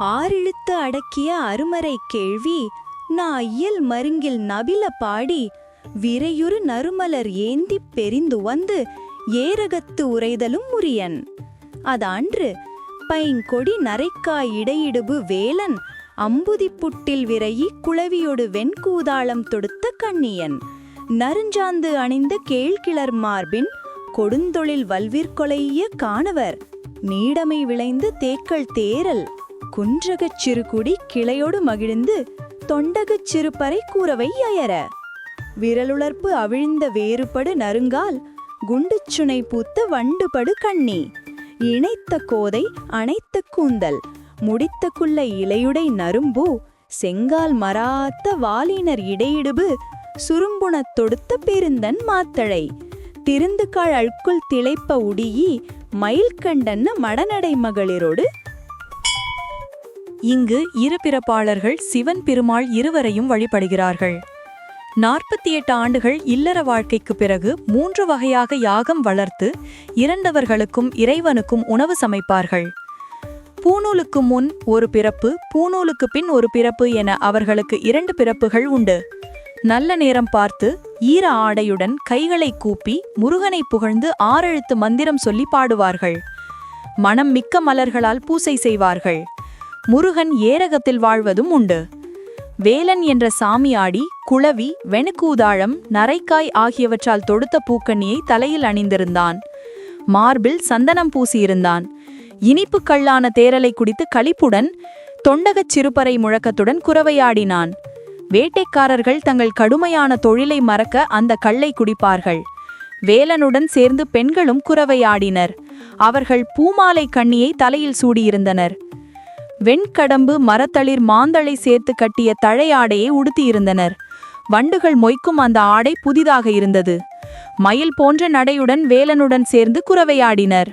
ஆறிழுத்து அடக்கிய அருமறை கேள்வி நான் இயல் மருங்கில் நபில பாடி விரையுறு நறுமலர் ஏந்திப் பெரிந்து வந்து ஏரகத்து உரைதலும் முரியன் அதான்று பைங்கொடி நரைக்காய் இடையிடுபு வேலன் அம்புதி புட்டில் விரையி குளவியொடு வெண்கூதாளம் தொடுத்த கண்ணியன். நறுஞ்சாந்து அணிந்த கேழ்கிளர் மார்பின் கொடுந்தொழில் வல்விற்கொலைய காணவர். நீடமை விளைந்து தேக்கள் தேரல் குன்றகச் சிறுகுடி கிளையோடு மகிழ்ந்து தொண்டகச் சிறுபறை கூறவை அயர. விரலுளர்ப்பு அவிழ்ந்த வேறுபடு நறுங்கால் குண்டுச்சுனை பூத்த வண்டுபடு கண்ணி. இணைத்த கோதை அணைத்த கூந்தல் முடித்த குள்ள இலையுடை நரும்பூ செங்கால் மராத்த வாலினர் இடையிடுபு சுரும்புணத் தொடுத்த பெருந்தன் மாத்தழை. திருந்துக்காள் அழ்குள் திளைப்ப உடியி மயில்கண்டன்ன மடநடை மகளிரோடு இங்கு இரு பிறப்பாளர்கள் சிவன் பெருமாள் இருவரையும் வழிபடுகிறார்கள். நாற்பத்தி எட்டு ஆண்டுகள் இல்லற வாழ்க்கைக்கு பிறகு மூன்று வகையாக யாகம் வளர்த்து இரண்டவர்களுக்கும் இறைவனுக்கும் உணவு சமைப்பார்கள். பூநூலுக்கு முன் ஒரு பிறப்பு பூநூலுக்கு பின் ஒரு பிறப்பு என அவர்களுக்கு இரண்டு பிறப்புகள் உண்டு. நல்ல நேரம் பார்த்து ஈர ஆடையுடன் கைகளை கூப்பி முருகனை புகழ்ந்து ஆறெழுத்து மந்திரம் சொல்லி பாடுவார்கள். மனம் மிக்க மலர்களால் பூசை செய்வார்கள். முருகன் ஏரகத்தில் வாழ்வதும் உண்டு. வேலன் என்ற சாமியாடி குளவி வெணுக்கூதாழம் நரைக்காய் ஆகியவற்றால் தொடுத்த பூக்கண்ணியை தலையில் அணிந்திருந்தான். மார்பில் சந்தனம் பூசியிருந்தான். இனிப்பு கல்லான தேரலை குடித்து களிப்புடன் தொண்டகச் சிறுபறை முழக்கத்துடன் குரவையாடினான் வேட்டைக்காரர்கள் தங்கள் கடுமையான தொழிலை மறக்க அந்த கல்லை குடிப்பார்கள். வேலனுடன் சேர்ந்து பெண்களும் குரவையாடினர் அவர்கள் பூமாலை கண்ணியை தலையில் சூடியிருந்தனர். வெண்கடம்பு மரத்தளிர் மாந்தளை சேர்த்து கட்டிய தழையாடையை உடுத்தியிருந்தனர். வண்டுகள் மொய்க்கும் அந்த ஆடை புதிதாக இருந்தது. மயில் போன்ற நடையுடன் வேலனுடன் சேர்ந்து குரவையாடினர்